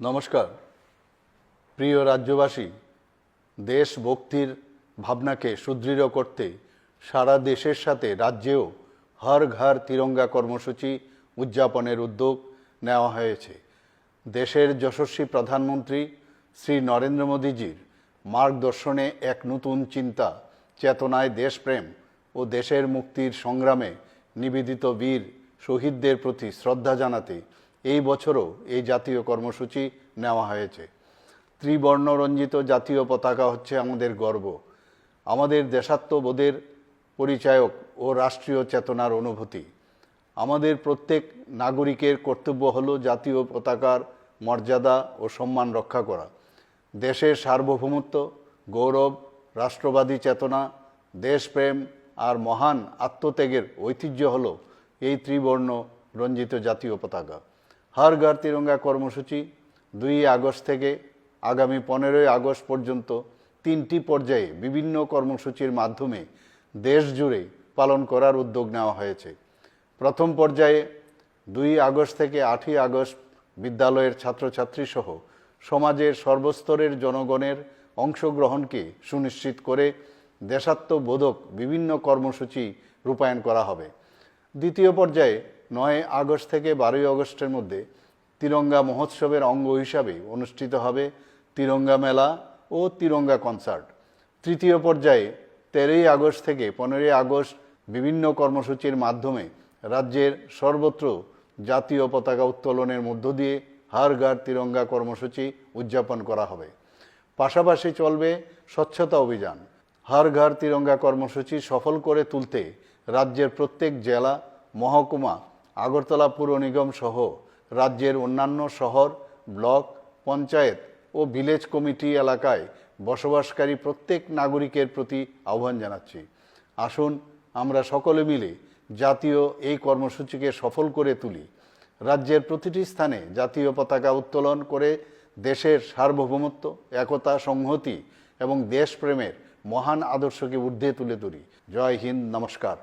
নমস্কার। প্রিয় রাজ্যবাসী দেশ ভক্তির ভাবনাকে সুদৃঢ় করতে সারা দেশের সাথে রাজ্যেও হর ঘর তিরঙ্গা কর্মসূচি উদযাপনের উদ্যোগ নেওয়া হয়েছে। দেশের যশস্বী প্রধানমন্ত্রী শ্রী নরেন্দ্র মোদীজির মার্গদর্শনে এক নতুন চিন্তা, চেতনায় দেশপ্রেম ও দেশের মুক্তির সংগ্রামে নিবেদিত বীর শহীদদের প্রতি শ্রদ্ধা জানাতে এই বছরও এই জাতীয় কর্মসূচি নেওয়া হয়েছে। ত্রিবর্ণরঞ্জিত জাতীয় পতাকা হচ্ছে আমাদের গর্ব। আমাদের দেশাত্মবোধের পরিচায়ক ও রাষ্ট্রীয় চেতনার অনুভূতি। আমাদের প্রত্যেক নাগরিকের কর্তব্য হলো জাতীয় পতাকার মর্যাদা ও সম্মান রক্ষা করা। দেশের সার্বভৌমত্ব, গৌরব, রাষ্ট্রবাদী চেতনা, দেশপ্রেম আর মহান আত্মত্যাগের ঐতিহ্য হল এই ত্রিবর্ণ রঞ্জিত জাতীয় পতাকা। হর ঘর তিরঙ্গা কর্মসূচি দুই আগস্ট থেকে আগামী পনেরোই আগস্ট পর্যন্ত তিনটি পর্যায়ে বিভিন্ন কর্মসূচির মাধ্যমে দেশ জুড়ে পালন করার উদ্যোগ নেওয়া হয়েছে। প্রথম পর্যায়ে দুই আগস্ট থেকে আটই আগস্ট বিদ্যালয়ের ছাত্রছাত্রী সহ সমাজের সর্বস্তরের জনগণের অংশগ্রহণকে সুনিশ্চিত করে দেশাত্মবোধক বিভিন্ন কর্মসূচি রূপায়ণ করা হবে। দ্বিতীয় পর্যায়ে নয় আগস্ট থেকে বারোই আগস্টের মধ্যে তিরঙ্গা মহোৎসবের অঙ্গ হিসাবে অনুষ্ঠিত হবে তিরঙ্গা মেলা ও তিরঙ্গা কনসার্ট। তৃতীয় পর্যায়ে তেরোই আগস্ট থেকে পনেরোই আগস্ট বিভিন্ন কর্মসূচির মাধ্যমে রাজ্যের সর্বত্র জাতীয় পতাকা উত্তোলনের মধ্য দিয়ে হার ঘর তিরঙ্গা কর্মসূচি উদযাপন করা হবে। পাশাপাশি চলবে স্বচ্ছতা অভিযান। হর ঘর তিরঙ্গা কর্মসূচি সফল করে তুলতে রাজ্যের প্রত্যেক জেলা, মহকুমা আগরতলা পুর নিগম সহ রাজ্যের অন্যান্য শহর, ব্লক, পঞ্চায়েত ও ভিলেজ কমিটি এলাকায় বসবাসকারী প্রত্যেক নাগরিকের প্রতি আহ্বান জানাচ্ছি। আসুন, আমরা সকলে মিলে জাতীয় এই কর্মসূচিকে সফল করে তুলি। রাজ্যের প্রতিটি স্থানে জাতীয় পতাকা উত্তোলন করে দেশের সার্বভৌমত্ব, একতা, সংহতি এবং দেশপ্রেমের মহান আদর্শকে ঊর্ধ্বে তুলে ধরি জয় হিন্দ, নমস্কার।